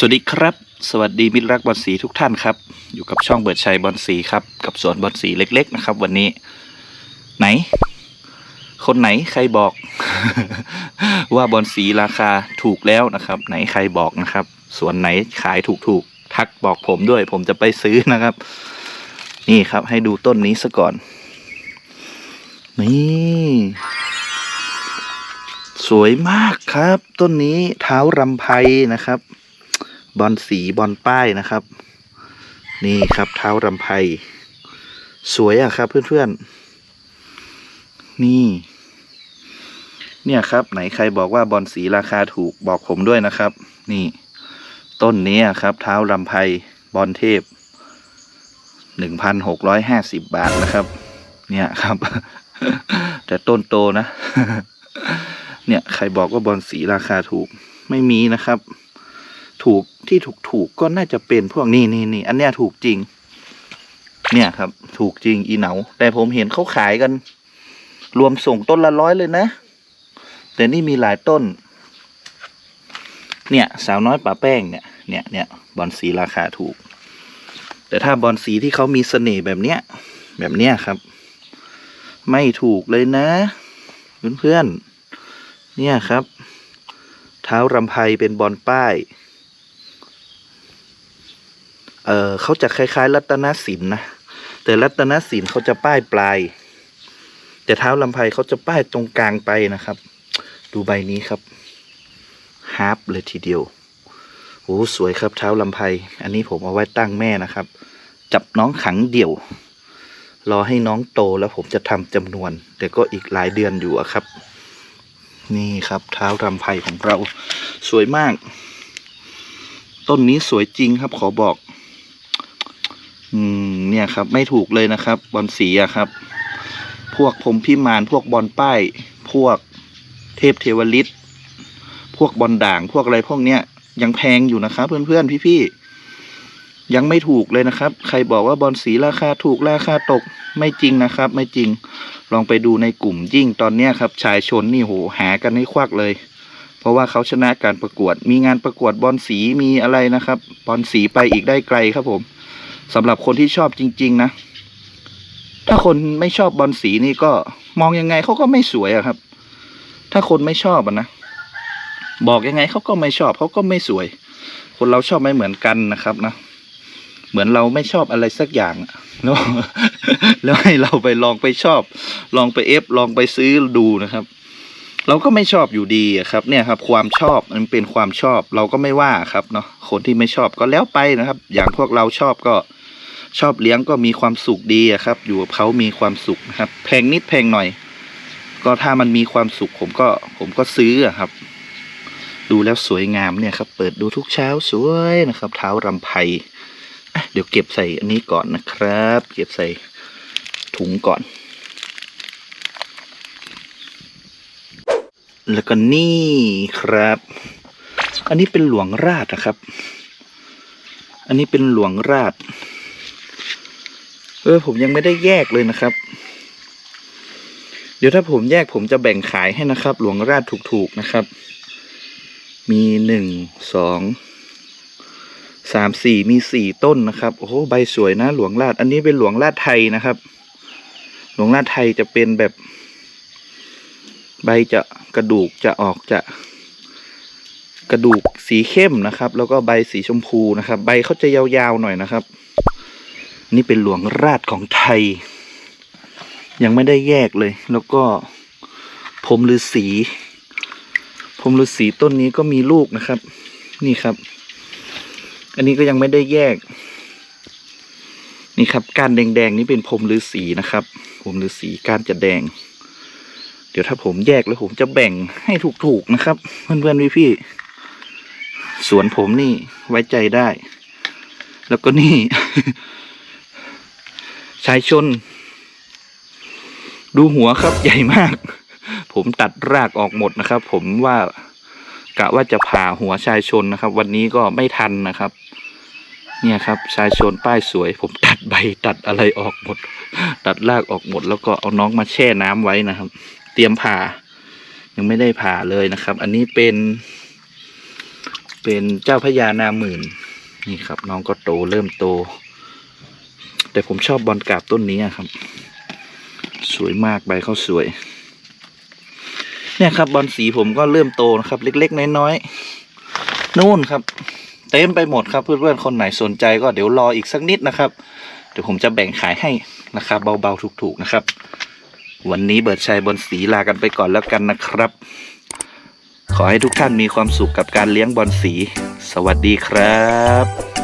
สวัสดีครับ สวัสดีมิตรรักบอลสีทุกท่านครับ อยู่กับช่องเบิดชัยบอลสีครับ กับสวนบอลสีเล็ก ๆ นะครับ วันนี้ ไหน คนไหนใครบอก ว่าบอลสีราคาถูกแล้วนะครับ ไหนใครบอกนะครับ สวนไหนขายถูกๆทักบอกผมด้วย ผมจะไปซื้อนะครับ นี่ครับ ให้ดูต้นนี้ซะก่อน นี่สวยมากครับ ต้นนี้เท้ารำไพนะครับ บอลสีบอลป้ายนะครับ นี่ครับเท้ารำไพสวยอะครับ เพื่อนๆ นี่ เนี่ยครับ ไหนใครบอกว่าบอลสีราคาถูกบอกผมด้วยนะครับ นี่ ต้นนี้ครับ เท้ารำไพบอลเทพหนึ่งพันหกร้อยห้าสิบบาทนะครับ เนี่ยครับ แต่ต้นโตนะ เนี่ยใครบอกว่าบอลสีราคาถูกไม่มีนะครับ ถูกที่ถูกถูกก็น่าจะเป็นพวกนี้นี่นี่อันเนี้ยถูกจริง เนี่ยครับ ถูกจริงอีเหนาแต่ผมเห็นเขาขายกัน รวมส่งต้นละร้อยเลยนะ แต่นี่มีหลายต้น เนี่ย สาวน้อยป่าแป้งเนี่ยเนี่ยเนี่ยบอลสีราคาถูก แต่ถ้าบอลสีที่เขามีเสน่ห์แบบเนี้ย แบบเนี้ยครับ ไม่ถูกเลยนะ เพื่อนๆเนี่ยครับ เท้ารำไพเป็นบอลป้าย เออเขาจะคล้าย ๆ รัตนศิลป์นะแต่รัตนศิลป์เขาจะป้ายปลาย แต่เท้าลำไพเขาจะป้ายตรงกลางไปนะครับ ดูใบนี้ครับฮาร์ปเลยทีเดียวโอ้สวยครับเท้าลำไพอันนี้ผมเอาไว้ตั้งแม่นะครับ จับน้องขังเดี่ยว รอให้น้องโตแล้วผมจะทำจำนวน แต่ก็อีกหลายเดือนอยู่ครับ นี่ครับเท้ารำไพของเรา สวยมาก ต้นนี้สวยจริงครับขอบอก อืมเนี่ยครับ ไม่ถูกเลยนะครับ บอลสีอะครับ พวกพรมพิมานพวกบอลป้าย พวกเทพเทวฤทธิ์พวกบอลด่างพวกอะไรพวกเนี้ยยังแพงอยู่นะครับ เพื่อนๆพี่ๆยังไม่ถูกเลยนะครับ ใครบอกว่าบอลสีราคาถูกราคาตกไม่จริงนะครับ ไม่จริงลองไปดูในกลุ่มยิ่งตอนเนี้ยครับ ชายชนนี่โหหากันให้ควักเลย เพราะว่าเขาชนะการประกวด มีงานประกวดบอลสีมีอะไรนะครับบอลสีไปอีกได้ไกลครับผม สำหรับคนที่ชอบจริง ๆ นะ ถ้าคนไม่ชอบบอลสีนี่ก็มองยังไงเขาก็ไม่สวยอะครับ ถ้าคนไม่ชอบอะนะ บอกยังไงเขาก็ไม่ชอบเขาก็ไม่สวย คนเราชอบไม่เหมือนกันนะครับนะเหมือนเราไม่ชอบอะไรสักอย่างแล้วแล้วให้เราไปลองไปชอบ ลองไปเอฟลองไปซื้อดูนะครับ เราก็ไม่ชอบอยู่ดีครับ เนี่ยครับ ความชอบมันเป็นความชอบ เราก็ไม่ว่าครับเนาะคนที่ไม่ชอบก็แล้วไปนะครับ อย่างพวกเราชอบก็ ชอบเลี้ยงก็มีความสุขดีครับ อยู่กับเขามีความสุขนะครับ แพงนิดแพงหน่อย ก็ถ้ามันมีความสุขผมก็ผมก็ซื้อครับ ดูแล้วสวยงามเนี่ยครับ เปิดดูทุกเช้าสวยนะครับ เท้ารำไพเดี๋ยวเก็บใส่อันนี้ก่อนนะครับ เก็บใส่ถุงก่อน แล้วก็นี่ครับ อันนี้เป็นหลวงราชนะครับ อันนี้เป็นหลวงราช ออผมยังไม่ได้แยกเลยนะครับ เดี๋ยวถ้าผมแยกผมจะแบ่งขายให้นะครับ หลวงราชถูกๆนะครับ มีหนึ่งสองสามสี่มีสี่ต้นนะครับ โอ้โหใบสวยนะ หลวงราชอันนี้เป็นหลวงราชไทยนะครับ หลวงราชไทยจะเป็นแบบ ใบจะกระดูกจะออกจะกระดูกสีเข้มนะครับ แล้วก็ใบสีชมพูนะครับ ใบเขาจะยาวๆหน่อยนะครับ นี่เป็นหลวงราชของไทย ยังไม่ได้แยกเลย แล้วก็พรมฤาษีพรมฤาษีต้นนี้ก็มีลูกนะครับ นี่ครับ อันนี้ก็ยังไม่ได้แยก นี่ครับก้านแดงๆนี่เป็นพรมฤาษีนะครับพรมฤาษีก้านจะแดง เดี๋ยวถ้าผมแยกแล้วผมจะแบ่งให้ถูกๆนะครับ เพื่อนๆพี่ๆสวนผมนี่ไว้ใจได้ แล้วก็นี่ ชายชน ดูหัวครับใหญ่มาก ผมตัดรากออกหมดนะครับ ผมว่ากะว่าจะผ่าหัวชายชนนะครับ วันนี้ก็ไม่ทันนะครับ เนี่ยครับชายชนป้ายสวย ผมตัดใบตัดอะไรออกหมด ตัดรากออกหมด แล้วก็เอาน้องมาแช่น้ำไว้นะครับ เตรียมผ่า ยังไม่ได้ผ่าเลยนะครับ อันนี้เป็น เป็นเจ้าพญานาหมื่น นี่ครับ น้องก็โตเริ่มโต แต่ผมชอบบอลกาบต้นนี้ครับ สวยมากใบเขาสวย เนี่ยครับบอลสีผมก็เริ่มโตนะครับ เล็กๆน้อยๆนู่นครับ เต็มไปหมดครับเพื่อนๆคนไหนสนใจก็เดี๋ยวรออีกสักนิดนะครับ เดี๋ยวผมจะแบ่งขายให้ราคาเบาๆถูกๆนะครับ วันนี้เบิร์ดชัยบอลสีลากันไปก่อนแล้วกันนะครับ ขอให้ทุกท่านมีความสุขกับการเลี้ยงบอลสี สวัสดีครับ